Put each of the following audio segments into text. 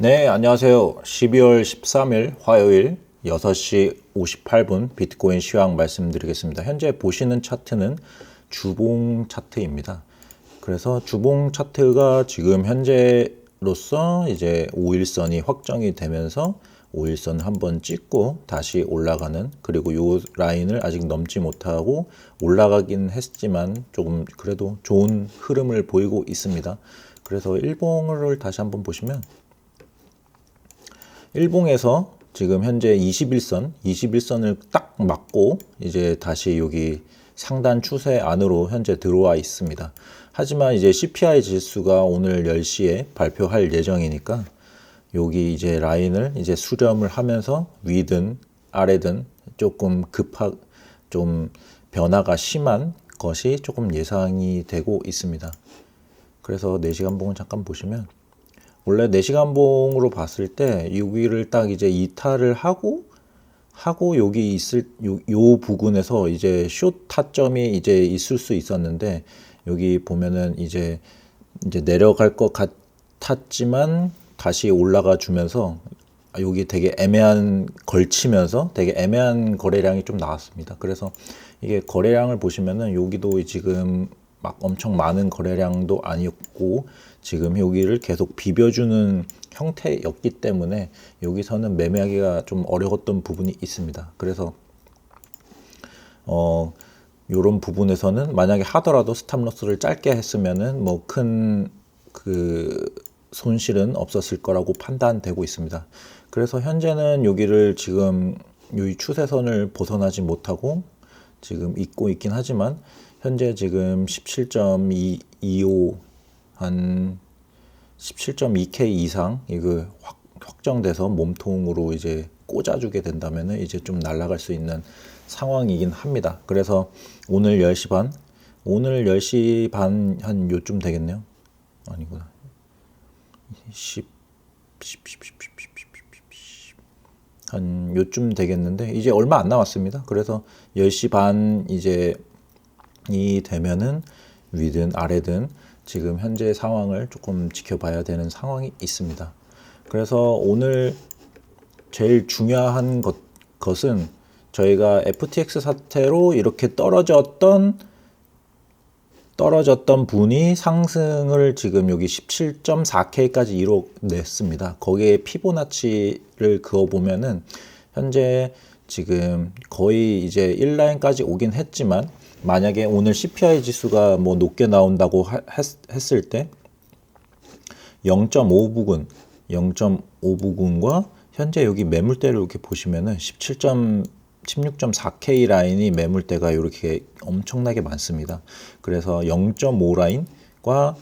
네, 안녕하세요. 12월 13일 화요일 6시 58분 비트코인 시황 말씀드리겠습니다. 현재 보시는 차트는 주봉 차트입니다. 그래서 주봉 차트가 지금 현재로서 이제 5일선이 확정이 되면서 5일선 한번 찍고 다시 올라가는 그리고 요 라인을 아직 넘지 못하고 올라가긴 했지만 조금 그래도 좋은 흐름을 보이고 있습니다. 그래서 일봉을 다시 한번 보시면 일봉에서 지금 현재 21선, 21선을 딱 맞고 이제 다시 여기 상단 추세 안으로 현재 들어와 있습니다. 하지만 이제 CPI 지수가 오늘 10시에 발표할 예정이니까 여기 이제 라인을 이제 수렴을 하면서 위든 아래든 조금 급하 좀 변화가 심한 것이 조금 예상이 되고 있습니다. 그래서 4시간 봉을 잠깐 보시면 원래 4시간 봉으로 봤을 때 여기를 딱 이제 이탈을 하고 하고 여기 있을 요, 요 부근에서 이제 숏 타점이 이제 있을 수 있었는데 여기 보면은 이제 이제 내려갈 것 같았지만 다시 올라가 주면서 여기 되게 애매한 걸치면서 되게 애매한 거래량이 좀 나왔습니다. 그래서 이게 거래량을 보시면은 여기도 지금 막 엄청 많은 거래량도 아니었고 지금 여기를 계속 비벼주는 형태였기 때문에 여기서는 매매하기가 좀 어려웠던 부분이 있습니다. 그래서 어 요런 부분에서는 만약에 하더라도 스탑로스를 짧게 했으면은 뭐 큰 그 손실은 없었을 거라고 판단되고 있습니다. 그래서 현재는 여기를 지금 이 추세선을 벗어나지 못하고 지금 있고 있긴 하지만 현재 지금 17.25 한 17.2K 이상 이거 확, 확정돼서 몸통으로 이제 꽂아주게 된다면은 이제 좀 날아갈 수 있는 상황이긴 합니다. 그래서 오늘 10시 반, 오늘 10시 반 한 요쯤 되겠네요. 아니구나. 10, 10, 10, 10, 10, 10, 10, 10, 한 요쯤 되겠는데 이제 얼마 안 남았습니다. 그래서 10시 반 이제 이 되면은 위든 아래든 지금 현재 상황을 조금 지켜봐야 되는 상황이 있습니다. 그래서 오늘 제일 중요한 것, 것은 저희가 FTX 사태로 이렇게 떨어졌던 떨어졌던 분이 상승을 지금 여기 17.4K까지 이뤄냈습니다. 거기에 피보나치를 그어 보면은 현재 지금 거의 이제 1라인까지 오긴 했지만 만약에 오늘 CPI 지수가 뭐 높게 나온다고 했, 을때 0.5 부근, 0.5 부근과 현재 여기 매물대를 이렇게 보시면은 17. 16.4K 라인이 매물대가 이렇게 엄청나게 많습니다. 그래서 0.5 라인과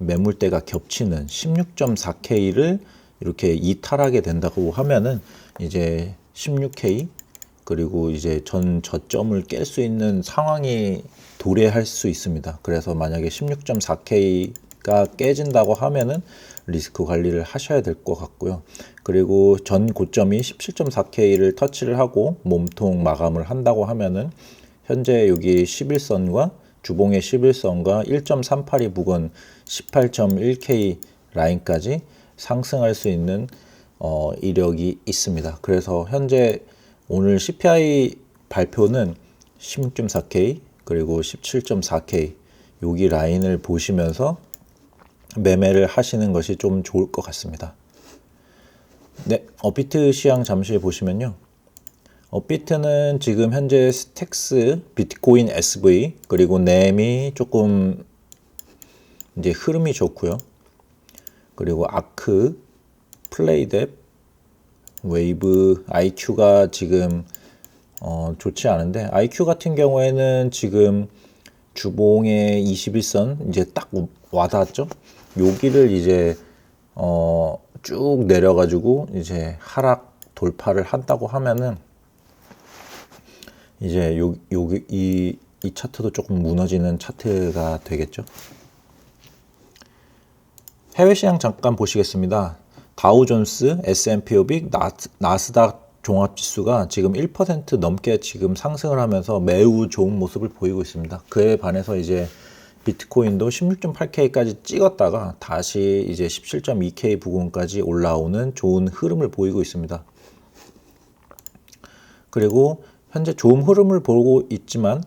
매물대가 겹치는 16.4K를 이렇게 이탈하게 된다고 하면은 이제 16K 그리고 이제 전 저점을 깰 수 있는 상황이 도래할 수 있습니다. 그래서 만약에 16.4K가 깨진다고 하면은 리스크 관리를 하셔야 될 것 같고요. 그리고 전 고점이 17.4K를 터치를 하고 몸통 마감을 한다고 하면은 현재 여기 11선과 주봉의 11선과 1.382 부근 18.1K 라인까지 상승할 수 있는 어, 이력이 있습니다. 그래서 현재 오늘 CPI 발표는 16.4K 그리고 17.4K 여기 라인을 보시면서 매매를 하시는 것이 좀 좋을 것 같습니다. 네, 업비트 시황 잠시 보시면요. 업비트는 지금 현재 스택스, 비트코인 SV 그리고 넴이 조금 이제 흐름이 좋고요. 그리고 아크, 플레이뎁, 웨이브, IQ가 지금 어, 좋지 않은데 IQ 같은 경우에는 지금 주봉의 21선 이제 딱 와닿았죠. 여기를 이제 어, 쭉 내려가지고 이제 하락 돌파를 한다고 하면은 이제 요, 요, 이, 이 차트도 조금 무너지는 차트가 되겠죠. 해외 시장 잠깐 보시겠습니다. 다우존스, S&P 500, 나스닥 종합지수가 지금 1% 넘게 지금 상승을 하면서 매우 좋은 모습을 보이고 있습니다. 그에 반해서 이제 비트코인도 16.8K까지 찍었다가 다시 이제 17.2K 부근까지 올라오는 좋은 흐름을 보이고 있습니다. 그리고 현재 좋은 흐름을 보고 있지만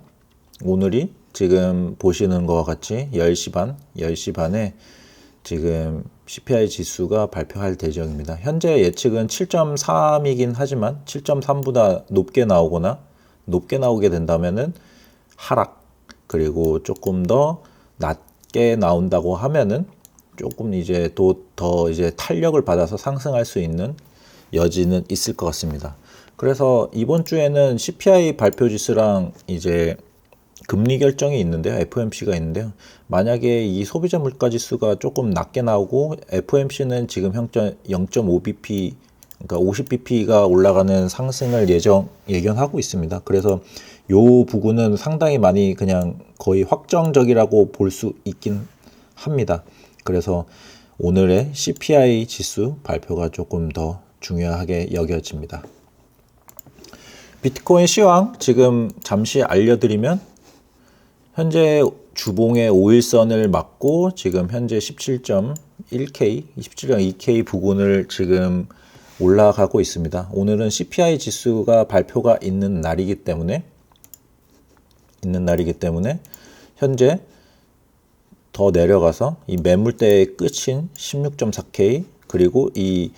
오늘이 지금 보시는 것과 같이 10시 반, 10시 반에 지금 CPI 지수가 발표할 예정입니다. 현재 예측은 7.3이긴 하지만 7.3보다 높게 나오거나 높게 나오게 된다면은 하락 그리고 조금 더 낮게 나온다고 하면은 조금 이제 또더 이제 탄력을 받아서 상승할 수 있는 여지는 있을 것 같습니다. 그래서 이번 주에는 CPI 발표 지수랑 이제 금리 결정이 있는데요. FOMC가 있는데요. 만약에 이 소비자 물가 지수가 조금 낮게 나오고 FOMC는 지금 0.5bp 그러니까 50bp가 올라가는 상승을 예정 예견하고 있습니다. 그래서 요 부분은 상당히 많이 그냥 거의 확정적이라고 볼 수 있긴 합니다. 그래서 오늘의 CPI 지수 발표가 조금 더 중요하게 여겨집니다. 비트코인 시황 지금 잠시 알려드리면 현재 주봉의 5일선을 맞고 지금 현재 17.1K, 17.2K 부근을 지금 올라가고 있습니다. 오늘은 CPI 지수가 발표가 있는 날이기 때문에 있는 날이기 때문에 현재 더 내려가서 이 매물대의 끝인 16.4K 그리고 이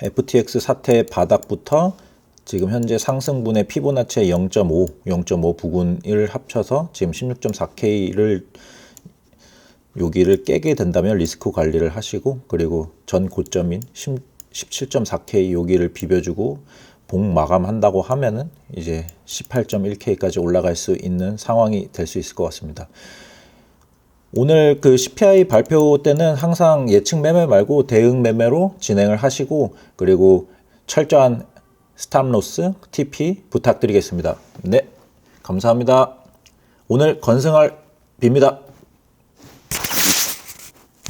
FTX 사태 바닥부터 지금 현재 상승분의 피보나치의 0.5, 0.5 부근을 합쳐서 지금 16.4K를 여기를 깨게 된다면 리스크 관리를 하시고 그리고 전 고점인 17.4K 여기를 비벼주고 봉 마감한다고 하면은 이제 18.1K까지 올라갈 수 있는 상황이 될 수 있을 것 같습니다. 오늘 그 CPI 발표 때는 항상 예측 매매 말고 대응 매매로 진행을 하시고 그리고 철저한 스탑로스 TP 부탁드리겠습니다. 네, 감사합니다. 오늘 건승할 빕니다.